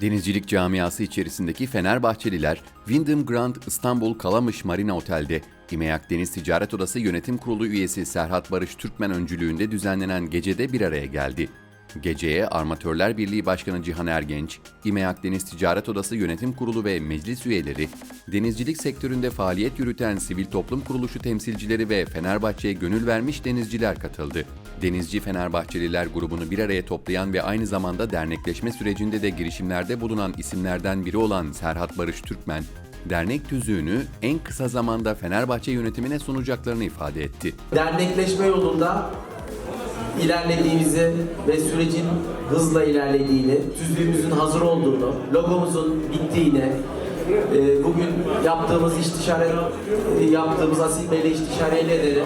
Denizcilik camiası içerisindeki Fenerbahçeliler, Wyndham Grand İstanbul Kalamış Marina Otel'de İMEAK Deniz Ticaret Odası Yönetim Kurulu üyesi Serhat Barış Türkmen öncülüğünde düzenlenen gecede bir araya geldi. Geceye Armatörler Birliği Başkanı Cihan Ergenç, İMEAK Deniz Ticaret Odası Yönetim Kurulu ve meclis üyeleri, denizcilik sektöründe faaliyet yürüten sivil toplum kuruluşu temsilcileri ve Fenerbahçe'ye gönül vermiş denizciler katıldı. Denizci Fenerbahçeliler grubunu bir araya toplayan ve aynı zamanda dernekleşme sürecinde de girişimlerde bulunan isimlerden biri olan Serhat Barış Türkmen, dernek tüzüğünü en kısa zamanda Fenerbahçe yönetimine sunacaklarını ifade etti. dernekleşme yolunda ilerlediğimizi ve sürecin hızla ilerlediğini, tüzüğümüzün hazır olduğunu, logomuzun bittiğini, e, bugün yaptığımız istişare, e, yaptığımız Asil Bey'le istişareyle de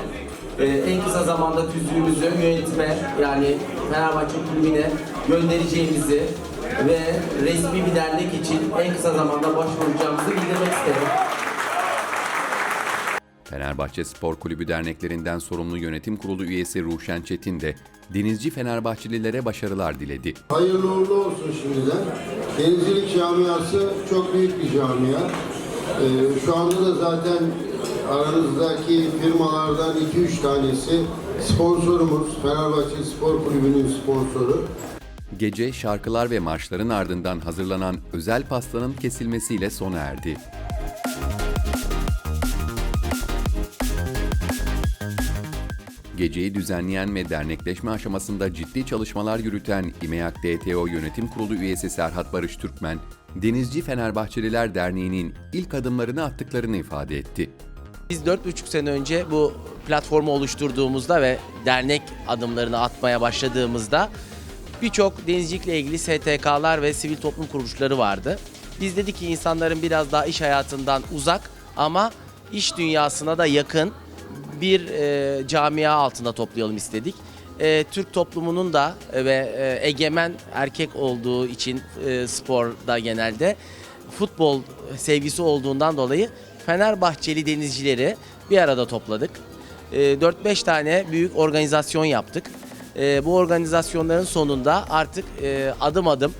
en kısa zamanda tüzüğümüzü yönetime yani Fenerbahçe Kulübü'ne göndereceğimizi ve resmi bir dernek için en kısa zamanda başvuracağımızı bildirmek isterim. Fenerbahçe Spor Kulübü derneklerinden sorumlu yönetim kurulu üyesi Ruşen Çetin de denizci Fenerbahçelilere başarılar diledi. Hayırlı uğurlu olsun şimdiden. Denizcilik camiası çok büyük bir camia. Ee, şu anda da zaten aranızdaki firmalardan 2-3 tanesi sponsorumuz. Fenerbahçe Spor Kulübü'nün sponsoru. Gece şarkılar ve marşların ardından hazırlanan özel pastanın kesilmesiyle sona erdi. Geceyi düzenleyen ve dernekleşme aşamasında ciddi çalışmalar yürüten İMEAK DTO Yönetim Kurulu üyesi Serhat Barış Türkmen, Denizci Fenerbahçeliler Derneği'nin ilk adımlarını attıklarını ifade etti. Biz 4,5 sene önce bu platformu oluşturduğumuzda ve dernek adımlarını atmaya başladığımızda birçok denizcilikle ilgili STK'lar ve sivil toplum kuruluşları vardı. Biz dedik ki insanların biraz daha iş hayatından uzak ama iş dünyasına da yakın bir e, camia altında toplayalım istedik. E, Türk toplumunun da e, ve e, egemen erkek olduğu için e, sporda genelde futbol sevgisi olduğundan dolayı Fenerbahçeli denizcileri bir arada topladık. E, 4-5 tane büyük organizasyon yaptık. E, bu organizasyonların sonunda artık e, adım adım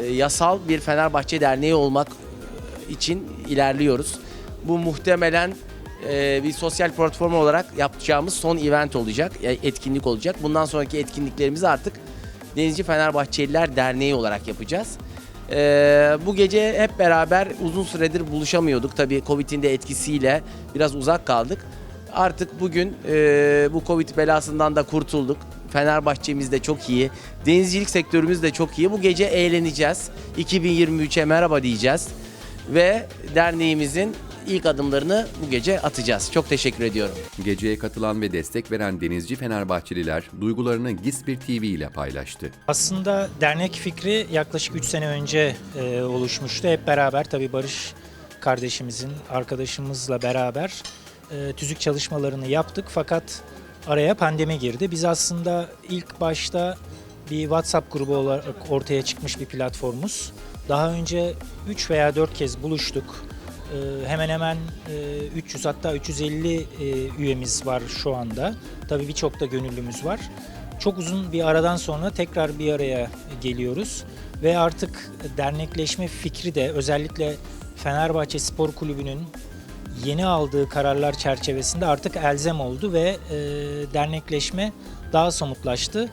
e, yasal bir Fenerbahçe Derneği olmak için ilerliyoruz. Bu muhtemelen e, bir sosyal platform olarak yapacağımız son event olacak, e, etkinlik olacak. Bundan sonraki etkinliklerimizi artık Denizci Fenerbahçeliler Derneği olarak yapacağız. E, bu gece hep beraber uzun süredir buluşamıyorduk. Tabii Covid'in de etkisiyle biraz uzak kaldık. Artık bugün bu Covid belasından da kurtulduk. Fenerbahçemiz de çok iyi. Denizcilik sektörümüz de çok iyi. Bu gece eğleneceğiz. 2023'e merhaba diyeceğiz. Ve derneğimizin ilk adımlarını bu gece atacağız. Çok teşekkür ediyorum. Geceye katılan ve destek veren denizci Fenerbahçeliler duygularını Gispir TV ile paylaştı. Aslında dernek fikri yaklaşık 3 sene önce e, oluşmuştu. Hep beraber tabii Barış kardeşimizin, arkadaşımızla beraber e, tüzük çalışmalarını yaptık. Fakat araya pandemi girdi. Biz aslında ilk başta bir WhatsApp grubu olarak ortaya çıkmış bir platformumuz. Daha önce 3 veya 4 kez buluştuk. E, hemen hemen e, 300 hatta 350 e, üyemiz var şu anda. Tabii birçok da gönüllümüz var. Çok uzun bir aradan sonra tekrar bir araya geliyoruz ve artık dernekleşme fikri de özellikle Fenerbahçe Spor Kulübü'nün yeni aldığı kararlar çerçevesinde artık elzem oldu ve e, dernekleşme daha somutlaştı.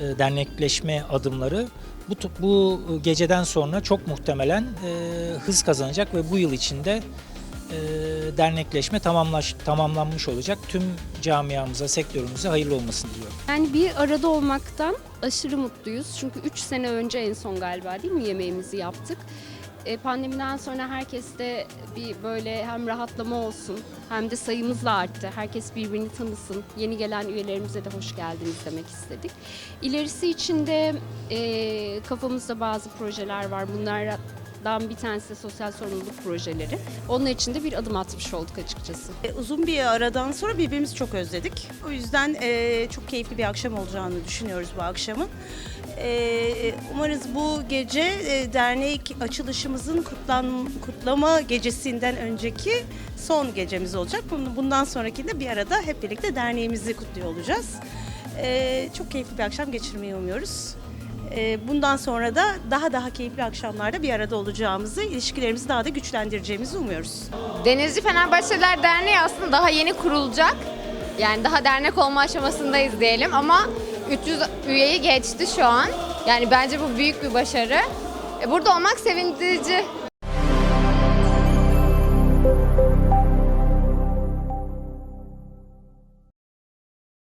E, dernekleşme adımları bu bu geceden sonra çok muhtemelen e, hız kazanacak ve bu yıl içinde e, dernekleşme tamamlaş, tamamlanmış olacak. Tüm camiamıza, sektörümüze hayırlı olmasını diliyorum. Yani bir arada olmaktan aşırı mutluyuz. Çünkü 3 sene önce en son galiba değil mi yemeğimizi yaptık. E, pandemiden sonra herkeste bir böyle hem rahatlama olsun hem de sayımız da arttı. Herkes birbirini tanısın. Yeni gelen üyelerimize de hoş geldiniz demek istedik. İlerisi için de e, kafamızda bazı projeler var. Bunlardan bir tanesi de sosyal sorumluluk projeleri. Onun için de bir adım atmış olduk açıkçası. E, Uzun bir aradan sonra birbirimizi çok özledik. O yüzden e, çok keyifli bir akşam olacağını düşünüyoruz bu akşamın. Ee, umarız bu gece e, dernek açılışımızın kutlan, kutlama gecesinden önceki son gecemiz olacak. Bun- Bundan sonrakinde bir arada hep birlikte derneğimizi kutluyor olacağız. Ee, çok keyifli bir akşam geçirmeyi umuyoruz. Ee, bundan sonra da daha daha keyifli akşamlarda bir arada olacağımızı, ilişkilerimizi daha da güçlendireceğimizi umuyoruz. Denizci Fenerbahçeliler Derneği aslında daha yeni kurulacak. Yani daha dernek olma aşamasındayız diyelim ama 300 üyeyi geçti şu an. Yani bence bu büyük bir başarı. E, burada olmak sevindirici